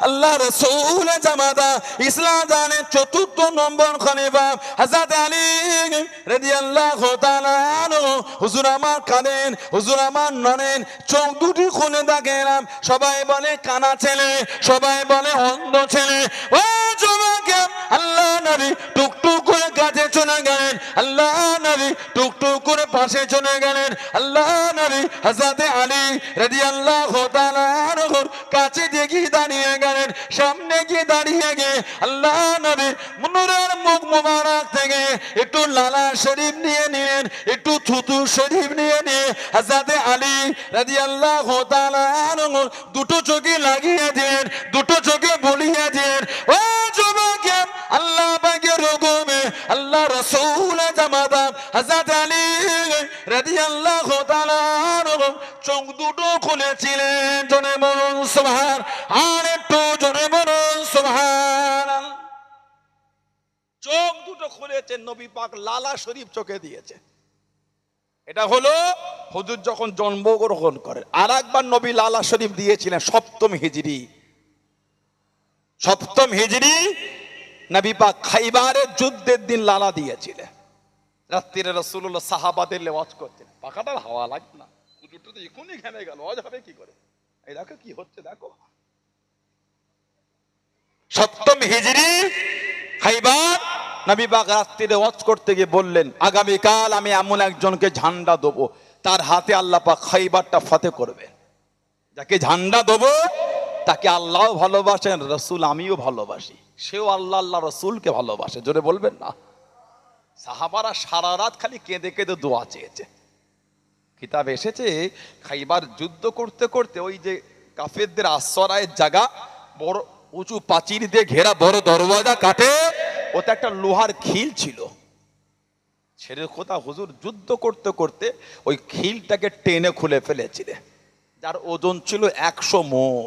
আল্লাহ সবাই বলে, কানা ছেলে? সবাই বলে, অন্ধ ছেলে। ও যুবকে, আল্লাহ নবী টুকটুক করে কাছে চলে গেলেন, আল্লাহ নবী টুকটুক করে পাশে চলে গেলেন, আল্লাহ নবী হাজাতে আলী রাদিয়াল্লাহু তাআলা আনহুর কাছে দেখি দাঁড়িয়ে গেলেন, সামনে গিয়ে দাঁড়িয়ে গিয়ে আল্লাহ নবী মুনুরের মুখ মুবারক থেকে একটু লালা শরীফ নিয়ে নিলেন, একটু থুতু শরীফ নিয়ে নিয়ে হাজাতে আলী রাজি আল্লাহ দুটো চোখে লাগিয়ে দিলেন, দুটো চোখে বলিয়ে দিলেন। রাসূল জামাতা হযরত আলী রাদিয়াল্লাহু তাআলা চোখ দুটো খুলেছিলেন জনে বলুন সুবহান, আর একটু জনে বলুন সুবহান। চোখ দুটো খুলেছেন, নবী পাক লালা শরীফ চোখে দিয়েছে এটা হলো হুজুর যখন জন্মগ্রহণ করেন আর একবার নবী লালা শরীফ দিয়েছিলেন সপ্তম হিজরি। সপ্তম হিজরি নবী পাক খাইবারের যুদ্ধের দিন লালা দিয়েছিলেন। রাত্রিরে রসুল্লাহ সাহাবাদের লেওয়াজ করতেন। পাখাটার হাওয়া লাগবে না। হুজুরটা তো এখনই ঘেমে গেল। আজ হবে কি করে? এই দেখো কি হচ্ছে, দেখো। সপ্তম হিজরি, খাইবার। নবী পাক রাত্রিরে ওয়াজ করতে গিয়ে বললেন, আগামীকাল আমি এমন একজনকে ঝান্ডা দেবো। তার হাতে আল্লাহ পাক খাইবারটা ফতে করবেন। যাকে ঝান্ডা দেবো তাকে আল্লাহ ভালোবাসেন, রসুল আমিও ভালোবাসি। সেও আল্লাহ আল্লাহ রসুলকে ভালোবাসে, জোরে বলবেন না। সাহাবারা সারা রাত খালি কেঁদে কেঁদে দোয়া চেয়েছে। কিতাব এসেছে, খাইবার যুদ্ধ করতে করতে ওই যে কাফেরদের আশ্রয়ের জায়গা, বড় উঁচু প্রাচীর দিয়ে ঘেরা বড় দরওয়াজা কাটে, ওতে একটা লোহার খিল ছিল। ছেড়ে কোথা হুজুর যুদ্ধ করতে করতে ওই খিলটাকে টেনে খুলে ফেলেছিলেন যার ওজন ছিল একশো মন।